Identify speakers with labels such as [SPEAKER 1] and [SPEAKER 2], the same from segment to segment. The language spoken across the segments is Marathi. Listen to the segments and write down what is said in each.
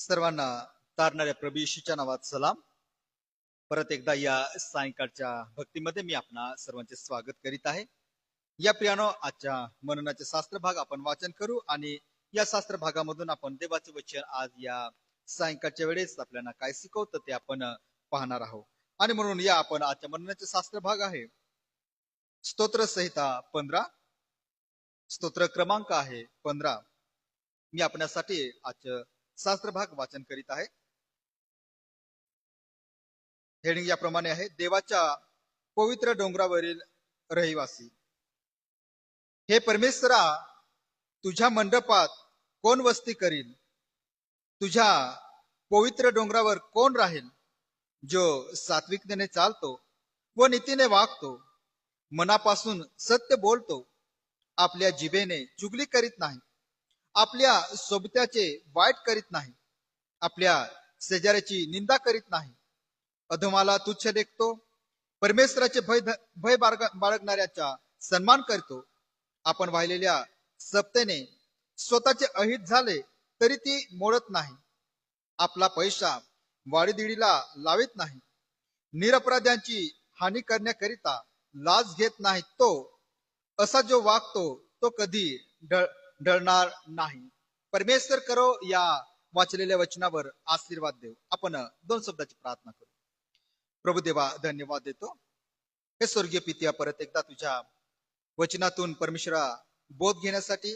[SPEAKER 1] सर्वांना तारणाऱ्या प्रभू नावात सलाम. परत एकदा या सायंकाळच्या भक्तीमध्ये मी आपणा सर्वांचे स्वागत करीत आहे. या प्रियानो आजच्या मननाचे शास्त्र भाग आपण वाचन करू आणि या शास्त्र भागामधून आपण देवाचे वचन आज या सायंकाळच्या वेळेस आपल्याला काय शिकवतं ते आपण पाहणार आहोत. आणि म्हणून या आपण आजच्या मननाचे शास्त्र भाग आहे. स्तोत्र संहिता पंधरा. स्तोत्र क्रमांक आहे पंधरा. मी आपल्यासाठी आजच्या शास्त्रभाग वाचन करीत आहे. हेडिंग याप्रमाणे आहे देवाच्या पवित्र डोंगरावरील रहिवासी. हे परमेश्वरा तुझ्या मंडपात कोण वस्ती करील? तुझ्या पवित्र डोंगरावर कोण राहील? जो सात्विकतेने चालतो व नीतीने वागतो मनापासून सत्य बोलतो आपल्या जिभेने चुगली करीत नाही. आपल्या सोबत्याचे वाईट करीत नाही. आपल्या शेजाऱ्याची निंदा करीत नाही. अधमाला तुच्छ देखतो. परमेश्वराचे भय भय बाळग- बाळगणाऱ्याचा सन्मान करतो. आपण वाहिलेल्या सप्तेने स्वतःचे अहित झाले तरी ती मोडत नाही. आपला पैसा वाडीदिडीला लावित नाही. निरपराध्यांची हानी करण्याकरिता लाज घेत नाही तो. असा जो वागतो तो कधी ढळ ढळणार नाही. परमेश्वर करो या वाचलेल्या वचनावर आशीर्वाद देव आपण दोन शब्दाची प्रार्थना करू. प्रभू देवा धन्यवाद देतो. हे स्वर्गीय पित्या परत एकदा तुझ्या वचनातून परमेश्वरा बोध घेण्यासाठी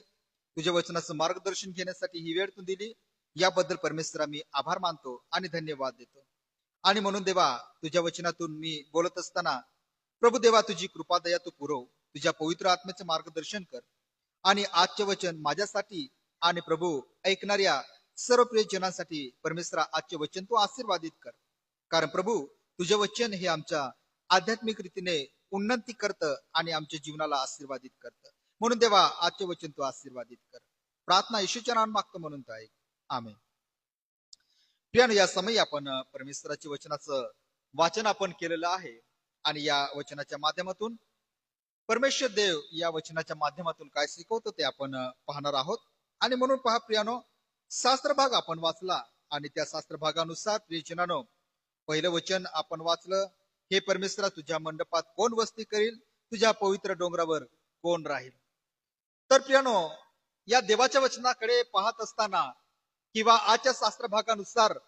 [SPEAKER 1] तुझ्या वचनाचं मार्गदर्शन घेण्यासाठी ही वेळ तू दिली. याबद्दल परमेश्वरा मी आभार मानतो आणि धन्यवाद देतो. आणि म्हणून देवा तुझ्या वचनातून मी बोलत असताना प्रभू देवा तुझी कृपादया तू पुरव. तुझ्या पवित्र आत्म्याचं मार्गदर्शन कर. आणि आजचे वचन माझ्यासाठी आणि प्रभू ऐकणाऱ्या सर्व प्रियजनांसाठी परमेश्वरा आजचे वचन तू आशीर्वादित कर. कारण प्रभू तुझे वचन हे आमच्या आध्यात्मिक रीतीने उन्नती करतं आणि आमच्या जीवनाला आशीर्वादित करतं. म्हणून देवा आजचे वचन तू आशीर्वादित कर. प्रार्थना येशूच्या नाम मागतो म्हणून तो ऐक आमेन. प्रियानो या समयी आपण परमेश्वराच्या वचनाचं वाचन आपण केलेलं आहे. आणि या वचनाच्या माध्यमातून परमेश्वर देव या वचनाच्या माध्यमातून काय शिकवतो ते आपण पाहणार आहोत. आणि म्हणून पहा प्रियानो शास्त्र भाग आपण वाचला आणि त्या शास्त्र भागानुसार प्रियजनानो पहिलं वचन आपण वाचलं हे परमेश्वरा तुझ्या मंडपात कोण वस्ती करील? तुझ्या पवित्र डोंगरावर कोण राहील? तर प्रियानो या देवाच्या वचनाकडे पाहत असताना किंवा आजच्या शास्त्र भागानुसार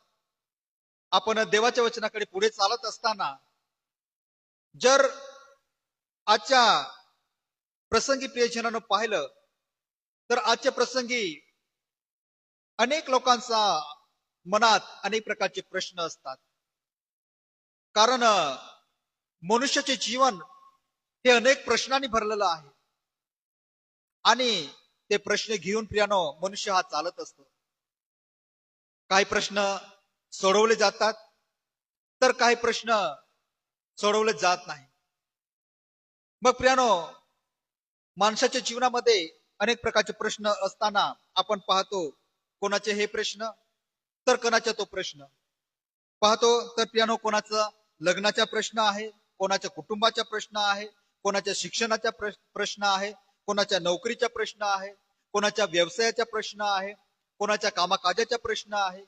[SPEAKER 1] आपण देवाच्या वचनाकडे पुढे चालत असताना जर आजच्या प्रसंगी प्रियजनानं पाहिलं तर आजच्या प्रसंगी अनेक लोकांचा मनात अनेक प्रकारचे प्रश्न असतात. कारण मनुष्याचे जीवन हे अनेक प्रश्नांनी भरलेलं आहे. आणि ते प्रश्न घेऊन प्रियानो मनुष्य हा चालत असतो. काही प्रश्न सोडवले जातात तर काही प्रश्न सोडवले जात नाही मग प्रियानो माणसाच्या जीवनामध्ये अनेक प्रकारचे प्रश्न असताना आपण पाहतो कोणाचे हे प्रश्न तर कोणाचा तो प्रश्न. पाहतो तर प्रियानो कोणाचा लग्नाचा प्रश्न आहे कोणाच्या कुटुंबाचा प्रश्न आहे कोणाच्या शिक्षणाचा प्रश्न आहे कोणाच्या नोकरीचा प्रश्न आहे कोणाच्या व्यवसायाचा प्रश्न आहे कोणाच्या कामाकाजाचा प्रश्न आहे.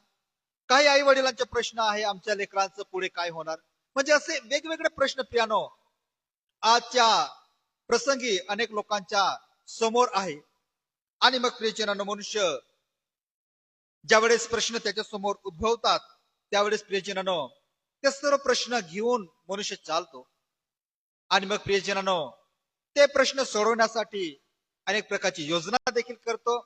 [SPEAKER 1] काही आई वडिलांचे प्रश्न आहे आमच्या लेकरांचं पुढे काय होणार? म्हणजे असे वेगवेगळे प्रश्न प्रियानो आजच्या प्रसंगी अनेक लोकांच्या समोर आहे. आणि मग प्रियजनानं मनुष्य ज्यावेळेस प्रश्न त्याच्यासमोर उद्भवतात त्यावेळेस प्रियजनानं ते सर्व प्रश्न घेऊन मनुष्य चालतो. आणि मग प्रियजनानं ते प्रश्न सोडवण्यासाठी अनेक प्रकारची योजना देखील करतो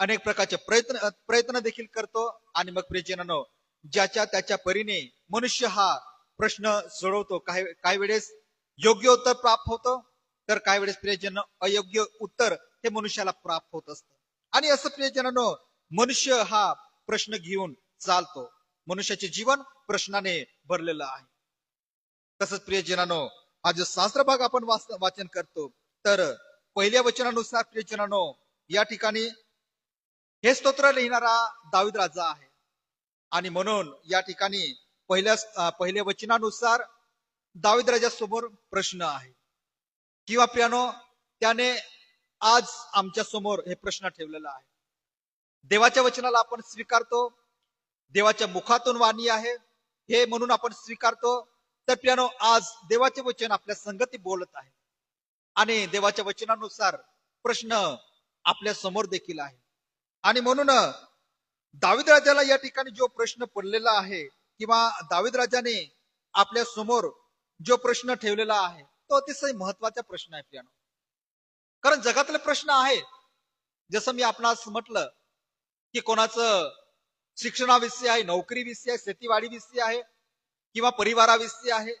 [SPEAKER 1] अनेक प्रकारचे प्रयत्न प्रयत्न देखील करतो. आणि मग प्रियजनानं ज्याच्या त्याच्या परीने मनुष्य हा प्रश्न सोडवतो काही काही वेळेस योग्य उत्तर प्राप्त होतं तर काही वेळेस प्रियजन अयोग्य उत्तर हे मनुष्याला प्राप्त होत असतं. आणि असं प्रियजनानं मनुष्य हा प्रश्न घेऊन चालतो. मनुष्याचे जीवन प्रश्नाने भरलेलं आहे. तसंच प्रियजनानो हा जो शास्त्र भाग आपण वाच- वाचन करतो तर पहिल्या वचनानुसार प्रियजनानो या ठिकाणी हे स्तोत्र लिहिणारा दावीद राजा आहे. आणि म्हणून या ठिकाणी पहिल्या पहिल्या वचनानुसार दावीद राजासमोर प्रश्न आहे. किंवा प्रियानो त्याने आज आमच्यासमोर हे प्रश्न ठेवलेला आहे. देवाच्या वचनाला आपण स्वीकारतो. देवाच्या मुखातून वाणी आहे. हे म्हणून आपण स्वीकारतो. तर प्रियानो आज देवाचे वचन आपल्या संगती बोलत आहे. आणि देवाच्या वचनानुसार प्रश्न आपल्यासमोर देखील आहे. आणि म्हणून दाविद राजाला या ठिकाणी जो प्रश्न पडलेला आहे किंवा दाविद राजाने आपल्यासमोर जो प्रश्न ठेवलेला आहे तो अतिशय महत्त्वाचा प्रश्न आहे प्रियानो कारण जगातले प्रश्न आहे. जसं मी आपणास म्हटलं की कोणाचं शिक्षणाविषयी आहे नोकरीविषयी आहे शेतीवाडीविषयी आहे किंवा परिवाराविषयी आहे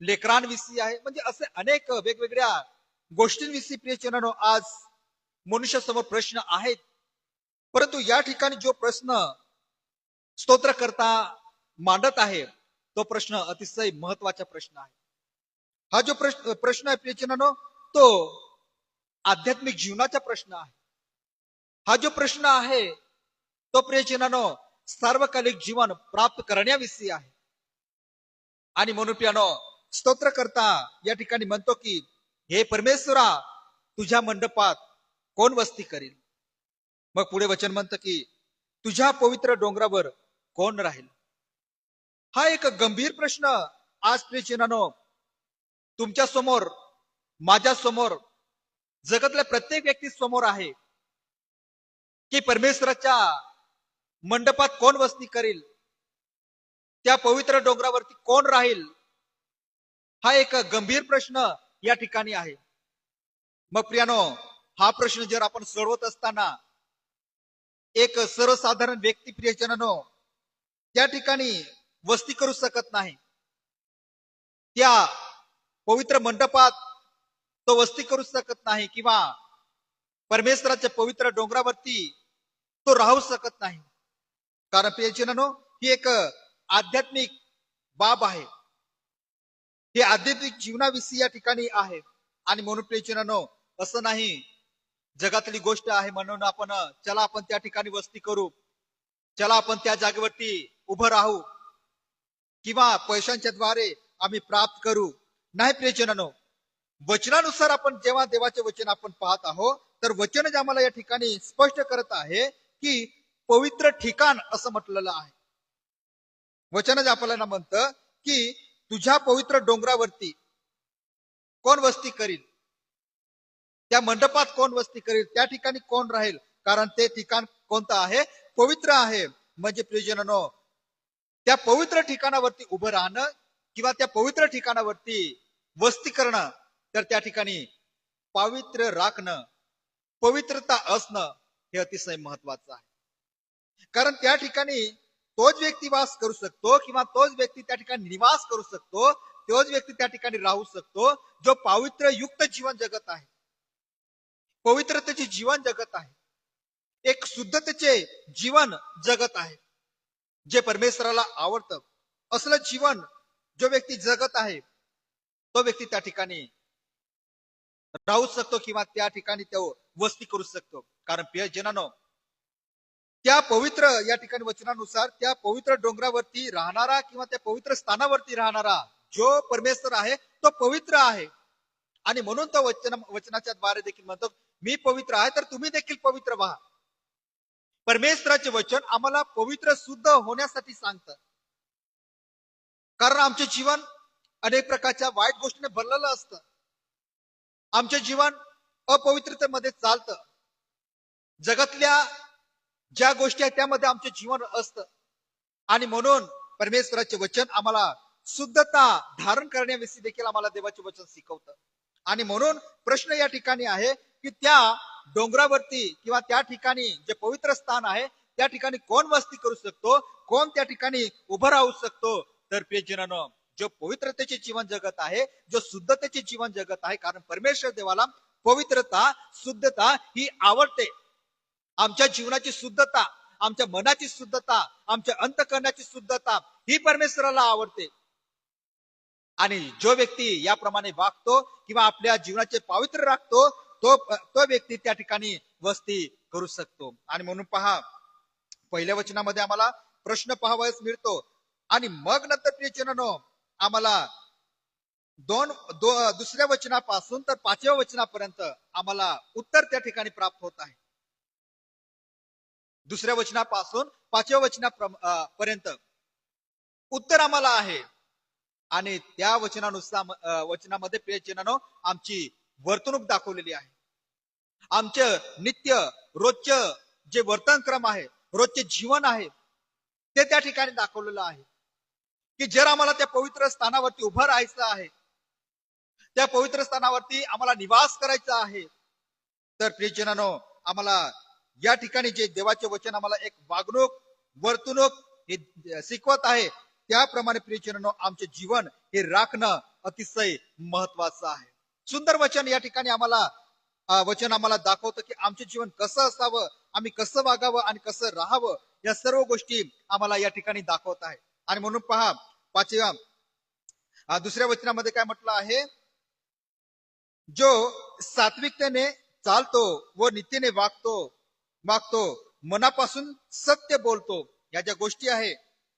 [SPEAKER 1] लेकरांविषयी आहे म्हणजे असे अनेक वेगवेगळ्या गोष्टींविषयी प्रियचनानो आज मनुष्यासमोर प्रश्न आहेत. परंतु या ठिकाणी जो प्रश्न स्तोत्र करता मांडत आहे तो प्रश्न अतिशय महत्त्वाचा प्रश्न आहे. हा जो प्रश्न प्रश्न आहे प्रियचनानो तो आध्यात्मिक जीवनाचा प्रश्न आहे. हा जो प्रश्न आहे तो प्रियचनानो सार्वकालिक जीवन प्राप्त करण्याविषयी आहे. आणि म्हणून प्रियानो स्तोत्र करता या ठिकाणी म्हणतो की हे परमेश्वरा तुझ्या मंडपात कोण वस्ती करील? मग पुढे वचन म्हणतं की तुझ्या पवित्र डोंगरावर कोण राहील? हा एक गंभीर प्रश्न आज प्रियचनानो तुमच्यासमोर माझ्यासमोर जगातल्या प्रत्येक व्यक्ती समोर आहे की परमेश्वराच्या मंडपात कोण वस्ती करील त्या पवित्र डोंगरावरती कोण राहील हा एक गंभीर प्रश्न या ठिकाणी आहे. मग प्रियानो हा प्रश्न जर आपण सोडवत असताना एक सर्वसाधारण व्यक्ती प्रियजनानो त्या ठिकाणी वस्ती करू शकत नाही. त्या पवित्र मंडपात तो वस्ती करू शकत नाही किंवा परमेश्वराच्या पवित्र डोंगरावरती तो राहू शकत नाही. कारण प्रियचिनो ही एक आध्यात्मिक बाब आहे. हे आध्यात्मिक जीवनाविषयी या ठिकाणी आहे. आणि म्हणून प्रियचिनो असं नाही जगातली गोष्ट आहे म्हणून आपण चला आपण त्या ठिकाणी वस्ती करू. चला आपण त्या जागेवरती उभं राहू. किंवा पैशांच्या द्वारे आम्ही प्राप्त करू. नाही प्रियजनानो वचनानुसार आपण जेव्हा देवाचे वचन आपण पाहत आहोत तर वचन जे आम्हाला या ठिकाणी स्पष्ट करत आहे की पवित्र ठिकाण असं म्हटलेलं आहे. वचन जे आपल्याला म्हणतं की तुझ्या पवित्र डोंगरावरती कोण वस्ती करील? त्या मंडपात कोण वस्ती करेल? त्या ठिकाणी कोण राहील? कारण ते ठिकाण कोणतं आहे? पवित्र आहे. म्हणजे प्रियजनानो त्या पवित्र ठिकाणावरती उभं राहणं किंवा त्या पवित्र ठिकाणावरती वस्ती करणं तर त्या ठिकाणी पावित्र्य राखणं पवित्रता असणं हे अतिशय महत्वाचं आहे. कारण त्या ठिकाणी तोच व्यक्ती वास करू शकतो किंवा तोच व्यक्ती त्या ठिकाणी निवास करू शकतो तोच व्यक्ती त्या ठिकाणी राहू शकतो जो पावित्र्य युक्त जीवन जगत आहे. पवित्रतेचे जीवन जगत आहे. एक शुद्धतेचे जीवन जगत आहे. जे परमेश्वराला आवडतं. असलं जीवन जो व्यक्ती जगत आहे तो व्यक्ती त्या ठिकाणी राहू शकतो किंवा त्या ठिकाणी तो वस्ती करू शकतो. कारण प्रियजनानो त्या पवित्र या ठिकाणी वचनानुसार त्या पवित्र डोंगरावरती राहणारा किंवा त्या पवित्र स्थानावरती राहणारा जो परमेश्वर आहे तो पवित्र आहे. आणि म्हणून तो वचन वचनाच्या द्वारे देखील म्हणतो मी पवित्र आहे तर तुम्ही देखील पवित्र व्हा. परमेश्वराचे वचन आम्हाला पवित्र शुद्ध होण्यासाठी सांगतं. कारण आमचे जीवन अनेक प्रकारच्या वाईट गोष्टीने भरलेलं असतं. आमचे जीवन अपवित्रतेमध्ये चालतं. जगातल्या ज्या गोष्टी आहेत त्यामध्ये आमचे जीवन असतं. आणि म्हणून परमेश्वराचे वचन आम्हाला शुद्धता धारण करण्याविषयी देखील आम्हाला देवाचे वचन शिकवतं. आणि म्हणून प्रश्न या ठिकाणी आहे की त्या डोंगरावरती किंवा त्या ठिकाणी जे पवित्र स्थान आहे त्या ठिकाणी कोण वस्ती करू शकतो? कोण त्या ठिकाणी उभं राहू शकतो? तर प्रियजनानं जो पवित्रतेचे जीवन जगत आहे जो शुद्धतेचे जीवन जगत आहे कारण परमेश्वर देवाला पवित्रता शुद्धता ही आवडते. आमच्या जीवनाची शुद्धता आमच्या मनाची शुद्धता आमच्या अंतकरणाची शुद्धता ही परमेश्वराला आवडते. आणि जो व्यक्ती याप्रमाणे वागतो किंवा आपल्या जीवनाचे पावित्र्य राखतो तो तो व्यक्ती त्या ठिकाणी वस्ती करू शकतो. आणि म्हणून पहा पहिल्या वचनामध्ये आम्हाला प्रश्न पाहावयास मिळतो. आणि मग नंतर प्रियजनानो आम्हाला दोन दो दुसऱ्या वचनापासून तर पाचव्या वचनापर्यंत आम्हाला उत्तर त्या ठिकाणी प्राप्त होत आहे. दुसऱ्या वचनापासून पाचव्या वचना पर्यंत उत्तर आम्हाला आहे. आणि त्या वचनानुसार वचनामध्ये प्रियजनानो आमची वर्तणूक दाखवलेली आहे. आमचं नित्य रोजचं जे वर्तनक्रम आहे रोजचे जीवन आहे ते त्या ठिकाणी दाखवलेलं आहे. की जर आम्हाला त्या पवित्र स्थानावरती उभं राहायचं आहे त्या पवित्र स्थानावरती आम्हाला निवास करायचा आहे तर प्रियजनानो आम्हाला या ठिकाणी जे देवाचे वचन आम्हाला एक वागणूक वर्तणूक हे शिकवत आहे त्याप्रमाणे प्रियजनानो आमचे जीवन हे राखणं अतिशय महत्वाचं आहे. सुंदर वचन या ठिकाणी आम्हाला वचन आम्हाला दाखवतं की आमचे जीवन कसं असावं आम्ही कसं वागावं आणि कसं राहावं या सर्व गोष्टी आम्हाला या ठिकाणी दाखवत आहे. आणि म्हणून पहा पाचव्या दुसऱ्या वचनामध्ये काय म्हटलं आहे? जो सात्विकतेने चालतो व नीतीने वागतो वागतो मनापासून सत्य बोलतो या ज्या गोष्टी आहे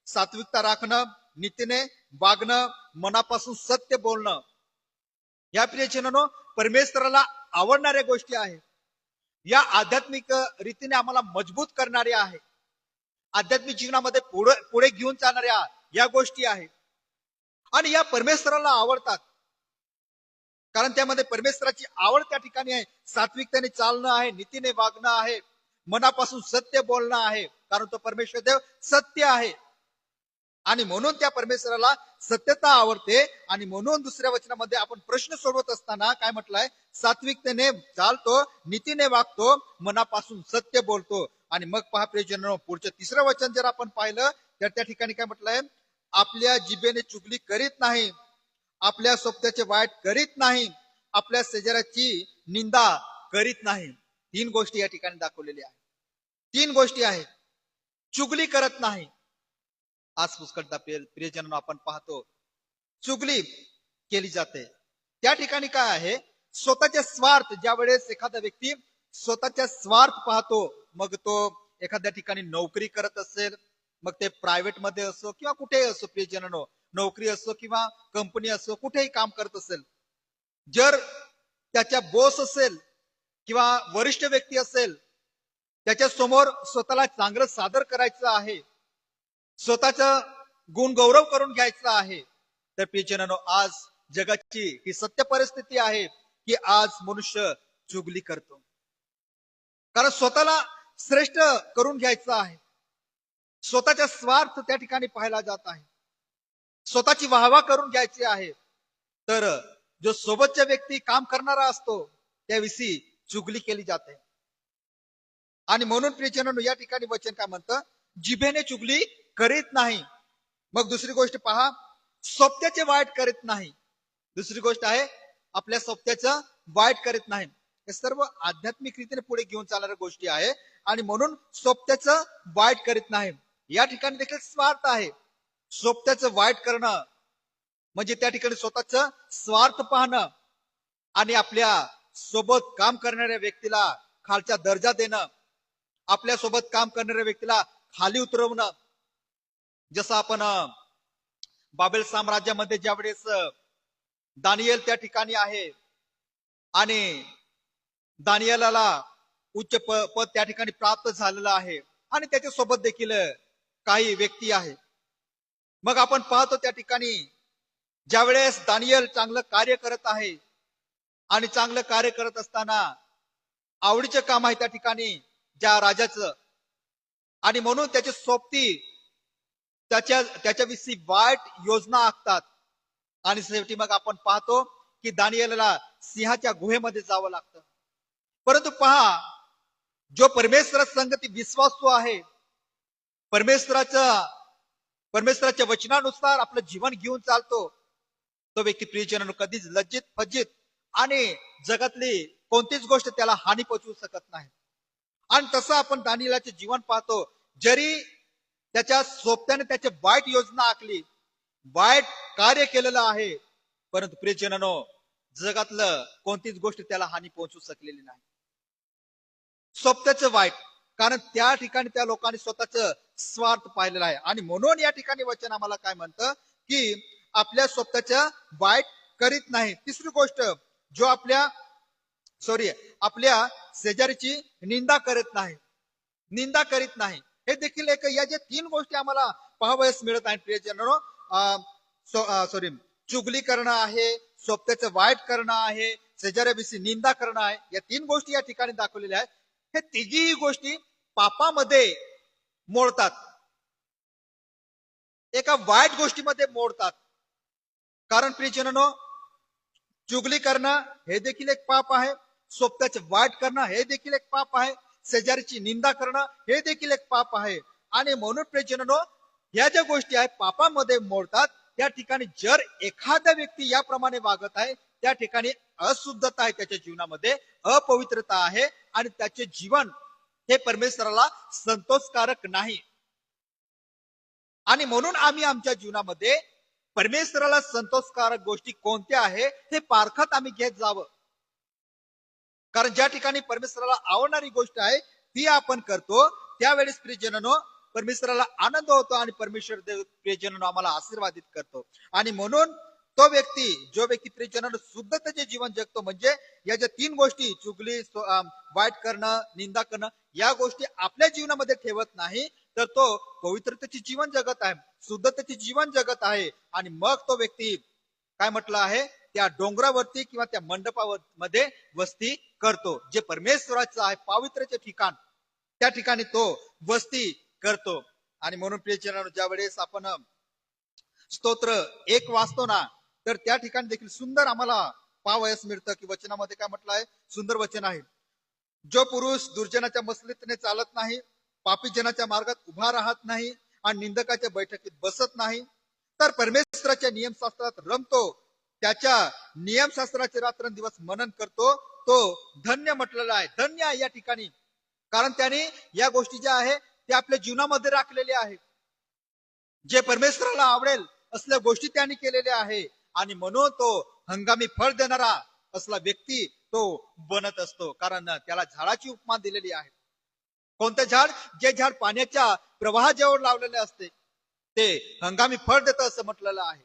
[SPEAKER 1] सात्विकता राखणं नीतीने वागणं मनापासून सत्य बोलणं. या प्रियजनांनो परमेश्वराला आवडणाऱ्या गोष्टी आहेत. या आध्यात्मिक रीतीने आम्हाला मजबूत करणारे आहे आध्यात्मिक जीवनामध्ये पुढे पुढे घेऊन जाणाऱ्या या गोष्टी आहेत. आणि या परमेश्वराला आवडतात. कारण त्यामध्ये परमेश्वराची आवड त्या ठिकाणी आहे. सात्विकतेने चालणं आहे नीतीने वागणं आहे. मनापासून सत्य बोलणं आहे. कारण तो परमेश्वर देव सत्य आहे. आणि म्हणून त्या परमेश्वराला सत्यता आवडते. आणि म्हणून दुसऱ्या वचनामध्ये आपण प्रश्न सोडवत असताना काय म्हटलंय? सात्विकतेने चालतो नीतीने वागतो मनापासून सत्य बोलतो. आणि मग पहा प्रियजन पुढचं तिसरं वचन जर आपण पाहिलं तर त्या ठिकाणी काय म्हटलंय? आपल्या जिभेने चुगली करीत नाही आपल्या स्वप्नाचे वाईट करीत नाही आपल्या शेजाऱ्याची निंदा करीत नाही. तीन गोष्टी या ठिकाणी दाखवलेल्या आहेत. तीन गोष्टी आहेत. चुगली करत नाही. आज पुष्कळदा प्रियजन आपण पाहतो चुगली केली जाते. त्या ठिकाणी काय आहे? स्वतःचे स्वार्थ ज्या वेळेस एखादा व्यक्ती स्वतःच्या स्वार्थ पाहतो मग तो एखाद्या ठिकाणी नोकरी करत असेल मग ते प्रायव्हेटमध्ये असो किंवा कुठेही असो प्रियजनांनो नोकरी असो किंवा कंपनी असो कुठेही काम करत असेल जर त्याच्या बॉस असेल किंवा वरिष्ठ व्यक्ती असेल त्याच्यासमोर स्वतःला चांगलं सादर करायचं आहे स्वतःचा गुण गौरव करून घ्यायचा आहे तर प्रियजनांनो आज जगाची ही सत्य परिस्थिती आहे की आज मनुष्य चुगली करतो. कारण स्वतःला श्रेष्ठ करून घ्यायचं आहे. स्वतःचा स्वार्थ त्या ठिकाणी पाहायला जात आहे. स्वतःची वाहवा करून घ्यायची आहे. तर जो सोबतच्या व्यक्ती काम करणारा असतो त्याविषयी चुगली केली जाते. आणि म्हणून प्रियजनांनो या ठिकाणी वचन काय म्हणतं? जिभेने चुगली करीत नाही. मग दुसरी गोष्ट पहा सोबत्याचे वाईट करीत नाही. दुसरी गोष्ट आहे आपल्या सोबत्याचं वाईट करीत नाही. हे सर्व आध्यात्मिक रीतीने पुढे घेऊन चालणाऱ्या गोष्टी आहे. आणि म्हणून सोबत्याचं वाईट करीत नाही. या ठिकाणी देखील स्वार्थ आहे. सोबत्याचं वाईट करणं म्हणजे त्या ठिकाणी स्वतःच स्वार्थ पाहणं आणि आपल्यासोबत काम करणाऱ्या व्यक्तीला खालचा दर्जा देणं आपल्यासोबत काम करणाऱ्या व्यक्तीला खाली उतरवणं. जसं आपण बाबेल साम्राज्यामध्ये ज्यावेळेस दानियल त्या ठिकाणी आहे आणि दानियलाला उच्च प- पद त्या ठिकाणी प्राप्त झालेलं आहे. आणि त्याच्यासोबत देखील काही व्यक्ती आहे. मग आपण पाहतो त्या ठिकाणी ज्यावेळेस दानियल चांगलं कार्य करत आहे आणि चांगलं कार्य करत असताना आवडीचं काम आहे त्या ठिकाणी ज्या राजाचं. आणि म्हणून त्याची सोबती त्याच्या त्याच्याविषयी वाईट योजना आखतात. आणि शेवटी मग आपण पाहतो की दानियलला सिंहाच्या गुहेमध्ये जावं लागतं. परंतु पहा जो परमेश्वर संगती विश्वासू आहे परमेश्वराच्या परमेश्वराच्या वचनानुसार आपलं जीवन घेऊन चालतो. तो व्यक्ती प्रियजनानं कधीच लज्जित फज्जित आणि जगातली कोणतीच गोष्ट त्याला हानी पोचवू शकत नाही. आणि तसं आपण दानिलाचे जीवन पाहतो जरी त्याच्या सोबत्याने त्याची वाईट योजना आखली वाईट कार्य केलेलं आहे परंतु प्रियजनानो जगातलं कोणतीच गोष्ट त्याला हानी पोहोचू शकलेली नाही. सोबत्याचं वाईट. कारण त्या ठिकाणी त्या लोकांनी स्वतःच स्वार्थ पाहिलेला आहे. आणि म्हणून या ठिकाणी वचन आम्हाला काय म्हणतं की आपल्या स्वतःच्या वाईट करीत नाही. तिसरी गोष्ट जो आपल्या सॉरी आपल्या शेजारीची निंदा करत नाही. निंदा करीत नाही. हे देखील एक या ज्या तीन गोष्टी आम्हाला पाहावयास मिळत आहेत प्रियजनो सॉरी चुगली करणं आहे स्वप्नाचं वाईट करणं आहे शेजाऱ्याविषयी निंदा करणं आहे या तीन गोष्टी या ठिकाणी दाखवलेल्या आहेत. हे तिघीही गोष्टी पापामध्ये मोडतात. एका वाईट गोष्टीमध्ये मोडतात. कारण प्रियजनो चुगली करणं हे देखील एक पाप आहे. सोबत्याचे वाईट करणं हे देखील एक पाप आहे. शेजारीची निंदा करणं हे देखील एक पाप आहे. आणि म्हणून प्रियजनो या ज्या गोष्टी आहेत पापामध्ये मोडतात त्या ठिकाणी जर एखादा व्यक्ती याप्रमाणे वागत आहे त्या ठिकाणी अशुद्धता आहे त्याच्या जीवनामध्ये अपवित्रता आहे आणि त्याचे जीवन हे परमेश्वराला संतोषकारक नाही. आणि म्हणून आम्ही आमच्या जीवनामध्ये परमेश्वराला संतोषकारक गोष्टी कोणत्या आहे हे पारखत आम्ही घेत जावं. कारण ज्या ठिकाणी परमेश्वराला आवडणारी गोष्ट आहे ती आपण करतो त्यावेळेस प्रियजनो परमेश्वराला आनंद होतो आणि परमेश्वर देव प्रियजनो आम्हाला आशीर्वादित करतो. आणि म्हणून तो व्यक्ती जो व्यक्ती प्रियजनानं शुद्धतेचे जीवन जगतो म्हणजे या ज्या तीन गोष्टी चुगली वाईट करणं निंदा करणं या गोष्टी आपल्या जीवनामध्ये ठेवत नाही तर तो पवित्रतेचे जीवन जगत आहे शुद्धतेचे जीवन जगत आहे. आणि मग तो व्यक्ती काय म्हटलं आहे? त्या डोंगरावरती किंवा त्या मंडपावर मध्ये वस्ती करतो. जे परमेश्वराचं आहे पावित्र्याचे ठिकाण त्या ठिकाणी तो वस्ती करतो. आणि म्हणून प्रियजनांनो, ज्या वेळेस आपण स्तोत्र एक वाचतो ना तर त्या ठिकाणी देखील सुंदर आम्हाला पावयस मिळतं की वचनामध्ये काय म्हटलं आहे सुंदर वचन आहे. जो पुरुष दुर्जनाच्या मसलीतने चालत नाही पापी जनाच्या मार्गात उभा राहत नाही आणि निंदकाच्या बैठकीत बसत नाही तर परमेश्वराच्या नियमशास्त्रात रमतो. त्याच्या नियमशास्त्राचे रात्रंदिवस मनन करतो. तो धन्य म्हटलेला आहे. धन्य आहे या ठिकाणी. कारण त्याने या गोष्टी ज्या आहे त्या आपल्या जीवनामध्ये राखलेल्या आहे जे परमेश्वराला आवडेल असल्या गोष्टी त्यांनी केलेल्या आहे. आणि म्हणून तो हंगामी फळ देणारा असला व्यक्ती तो बनत असतो. कारण त्याला झाडाची उपमा दिलेली आहे. कोणतं झाड? जे झाड पाण्याच्या प्रवाहाजवळ लावलेले असते. ते हंगामी फळ देत असं म्हटलेलं आहे.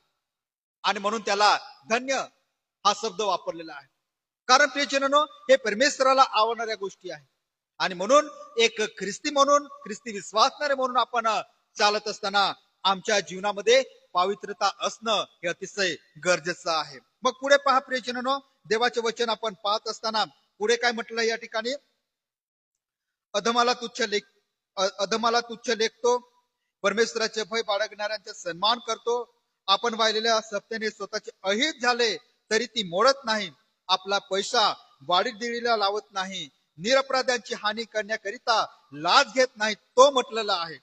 [SPEAKER 1] आणि म्हणून त्याला धन्य हा शब्द वापरलेला आहे. कारण प्रियजनो हे परमेश्वराला आवडणाऱ्या गोष्टी आहेत. आणि म्हणून एक ख्रिस्ती म्हणून ख्रिस्ती विश्वासणारे म्हणून आपण चालत असताना आमच्या जीवनामध्ये पावित्रता असणं हे अतिशय गरजेचं आहे. मग पुढे पहा प्रियजनांनो देवाचे वचन आपण पाहत असताना पुढे काय म्हटलं या ठिकाणी? अधमाला तुच्छ लेख अधमाला तुच्छ लेखतो परमेश्वराचे भय बाळगणाऱ्यांचा सन्मान करतो. आपण वाहिलेल्या सत्तेने स्वतःचे अहित झाले तरी ती मोडत नाही आपला पैसा वाढीत दिडीला लावत नाही निरपराध्यांची हानी करण्याकरिता लाच घेत नाही तो म्हटलेला आहे.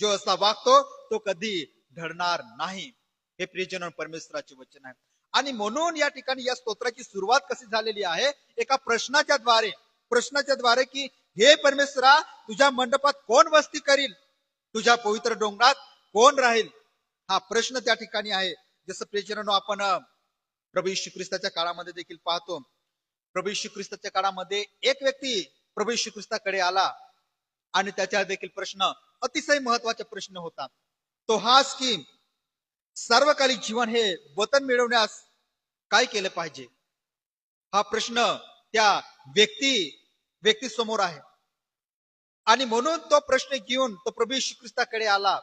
[SPEAKER 1] जो असा वागतो तो कधी घडणार नाही. हे प्रियजन परमेश्वराचे वचन आहे. आणि म्हणून या ठिकाणी या स्तोत्राची सुरुवात कशी झालेली आहे? एका प्रश्नाच्या द्वारे. प्रश्नाच्या द्वारे की हे परमेश्वरा तुझ्या मंडपात कोण वस्ती करील? तुझ्या पवित्र डोंगरात कोण राहील? हा प्रश्न त्या ठिकाणी आहे. जसं प्रियजनांनो आपण प्रभू यीशू ख्रिस्ताच्या काळामध्ये देखील पाहतो. प्रभू श्री ख्रिस्ताच्या काळामध्ये एक व्यक्ती प्रभू यीशू ख्रिस्ताकडे आला. आणि त्याच्या देखील प्रश्न अतिशय महत्त्वाचा प्रश्न होता. तो हा स्कीम सार्वकालिक जीवन हे वतन मिळवण्यास काय केलं पाहिजे? हा प्रश्न त्या व्यक्ती व्यक्ती समोर आहे. आणि म्हणून तो प्रश्न घेऊन तो प्रभू श्रीख्रिस्ताकडे ख्रिस्ताकडे आला.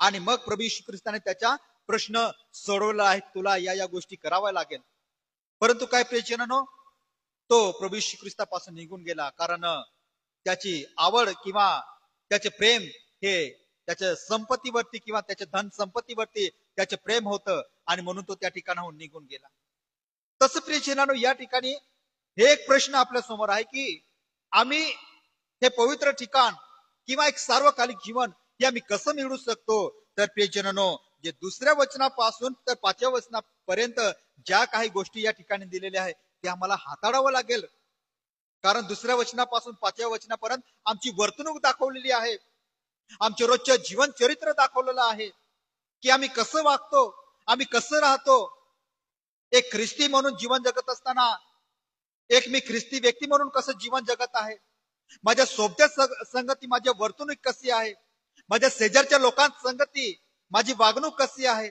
[SPEAKER 1] आणि मग प्रभू यीशू ख्रिस्ताने त्याच्या प्रश्न सोडवला आहे तुला या या गोष्टी कराव्या लागेल. परंतु काय प्रियजनांनो तो प्रभू श्रीख्रिस्तापासून ख्रिस्तापासून निघून गेला. कारण त्याची आवड किंवा त्याचे प्रेम हे त्याच्या संपत्तीवरती किंवा त्याच्या धन संपत्तीवरती त्याचे प्रेम होतं आणि म्हणून तो त्या ठिकाणाहून निघून गेला. तसं प्रियजनांनो या ठिकाणी हे एक प्रश्न आपल्यासमोर आहे की आम्ही हे पवित्र ठिकाण किंवा एक सार्वकालिक जीवन हे आम्ही कसं मिळवू शकतो? तर प्रियजनानो जे दुसऱ्या वचनापासून तर पाचव्या वचनापर्यंत ज्या काही गोष्टी या ठिकाणी दिलेल्या आहेत ते आम्हाला हाताळावं लागेल. कारण दुसऱ्या वचनापासून पाचव्या वचनापर्यंत आमची वर्तणूक दाखवलेली आहे. आमचे रोजचं जीवन चरित्र दाखवलेलं आहे की आम्ही कसं वागतो आम्ही कसं राहतो. एक ख्रिस्ती म्हणून जीवन जगत असताना एक मी ख्रिस्ती व्यक्ती म्हणून कसं जीवन जगत आहे? माझ्या सोबत्या संगती माझ्या वर्तणूक कशी आहे? माझ्या शेजारच्या लोकांत संगती माझी वागणूक कशी आहे?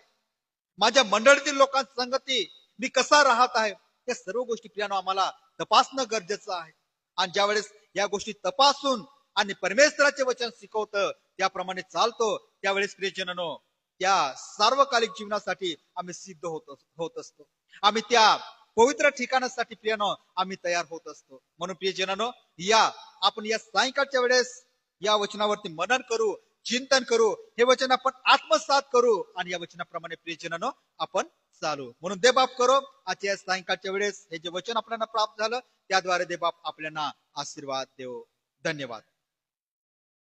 [SPEAKER 1] माझ्या मंडळीतील लोकांत संगती मी कसा राहत आहे? त्या सर्व गोष्टी प्रियानो आम्हाला तपासणं गरजेचं आहे. आणि ज्यावेळेस या गोष्टी तपासून आणि परमेश्वराचे वचन शिकवतं त्याप्रमाणे चालतो. त्यावेळेस प्रियजनानो त्या सार्वकालिक जीवनासाठी आम्ही सिद्ध होत होत असतो. आम्ही त्या पवित्र ठिकाणासाठी प्रियानो आम्ही तयार होत असतो. म्हणून प्रियजनानो या आपण या सायंकाळच्या वेळेस या वचनावरती मनन करू चिंतन करू हे वचन आपण आत्मसात करू आणि या वचनाप्रमाणे प्रियजनानो आपण चालू. म्हणून देबाप करो आजच्या या सायंकाळच्या वेळेस हे जे वचन आपल्याला प्राप्त झालं त्याद्वारे देबाप आपल्याला आशीर्वाद देव धन्यवाद.